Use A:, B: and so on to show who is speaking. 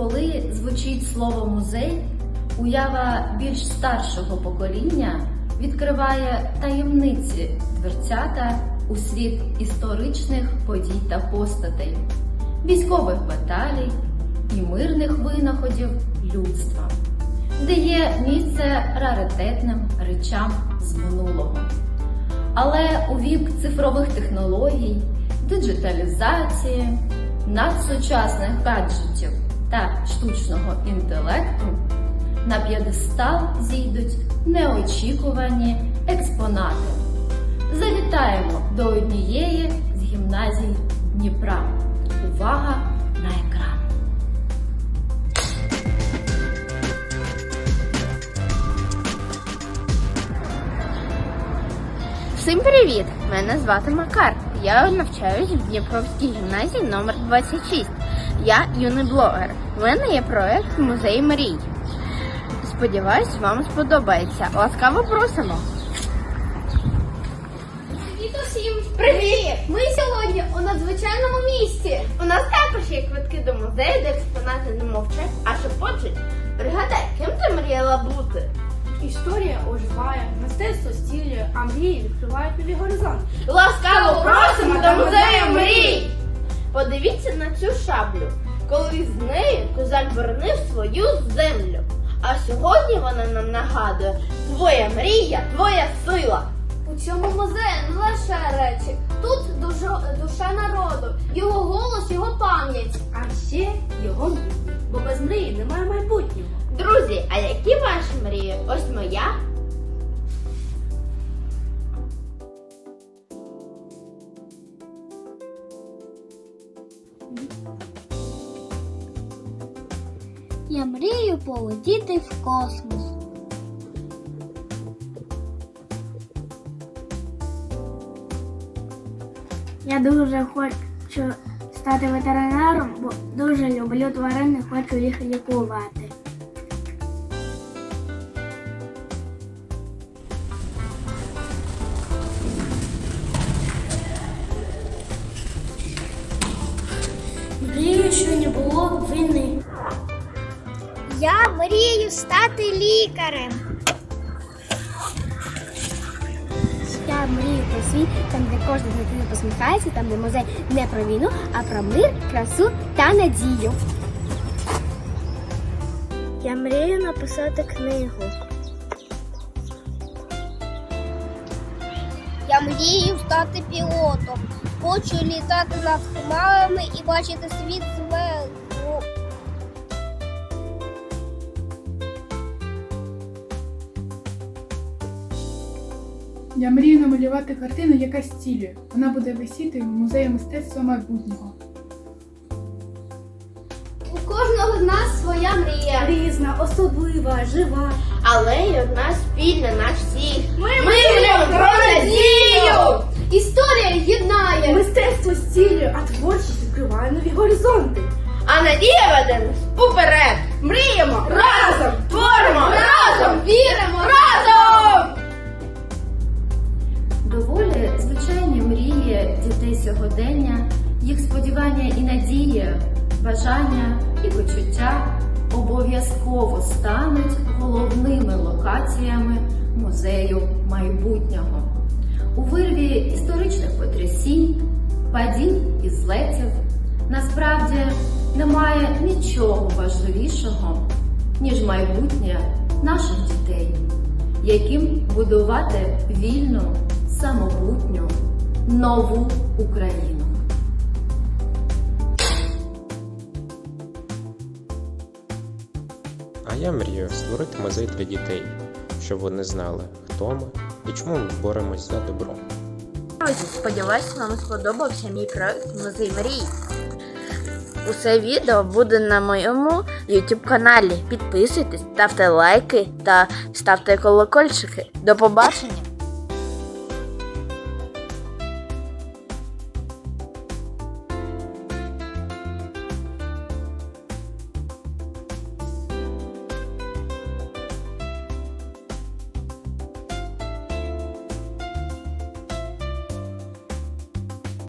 A: Коли звучить слово музей, уява більш старшого покоління відкриває таємниці дверцята у світ історичних подій та постатей, військових баталій і мирних винаходів людства, де є місце раритетним речам з минулого. Але у вік цифрових технологій, диджиталізації, надсучасних гаджетів та штучного інтелекту на п'єдестал зійдуть неочікувані експонати. Завітаємо до однієї з гімназій Дніпра. Увага на екран!
B: Всім привіт! Мене звати Макар. Я навчаюсь в Дніпровській гімназії номер 26. Я юний блогер. У мене є проект Музей мрій. Сподіваюсь, вам сподобається. Ласкаво просимо!
C: Привіт усім! Привіт! Ми сьогодні у надзвичайному місці.
B: У нас також є квитки до музею, де експонати не мовчать, а шепочуть. Пригадай, ким ти мріяла бути?
D: Історія оживає, мистецтво стілює, а мрії відкривають нові горизонти.
B: Ласкаво просимо цю шаблю. Колись з нею козак боронив свою землю. А сьогодні вона нам нагадує твоя мрія, твоя сила.
C: У цьому музеї не лише речі. Тут душа, душа народу, його голос, його пам'ять.
D: А ще його мрії. Бо без мрії немає майбутнього.
B: Друзі, а які ваші мрії? Ось моя.
C: Я мрію полетіти в космос.
E: Я дуже хочу стати ветеринаром, бо дуже люблю тварин і хочу їх лікувати. Війни.
C: Я мрію стати лікарем.
E: Я мрію про світ, там, де кожна дитина посміхається, там, де музей не про війну, а про мир, красу та надію. Я мрію написати книгу.
C: Я мрію стати пілотом. Хочу літати над хмарами і бачити світ зверху.
F: Я мрію намалювати картину, яка зцілює. Вона буде висіти в музеї мистецтва майбутнього.
C: У кожного з нас своя мрія.
D: Різна, особлива, жива.
B: Але й одна спільна наш всіх. Ми,
C: мріємо
B: про надію!
C: Історія єднає.
D: Мистецтво стілює, а творчість відкриває нові горизонти.
B: А надія веде нас уперед! Мріємо разом! Творимо разом!
C: Віримо
B: Разом!
A: Дітей сьогодення, їх сподівання і надія, бажання і почуття обов'язково стануть головними локаціями музею майбутнього. У вирві історичних потрясінь, падінь і злетів насправді немає нічого важливішого, ніж майбутнє наших дітей яким будувати вільну, самобутню, нову Україну.
G: А я мрію створити музей для дітей, щоб вони знали, хто ми і чому ми боремось за добро.
B: Друзі, сподіваюсь, вам сподобався мій проект Музей мрій. Усе відео буде на моєму YouTube каналі. Підписуйтесь, ставте лайки та ставте колокольчики. До побачення!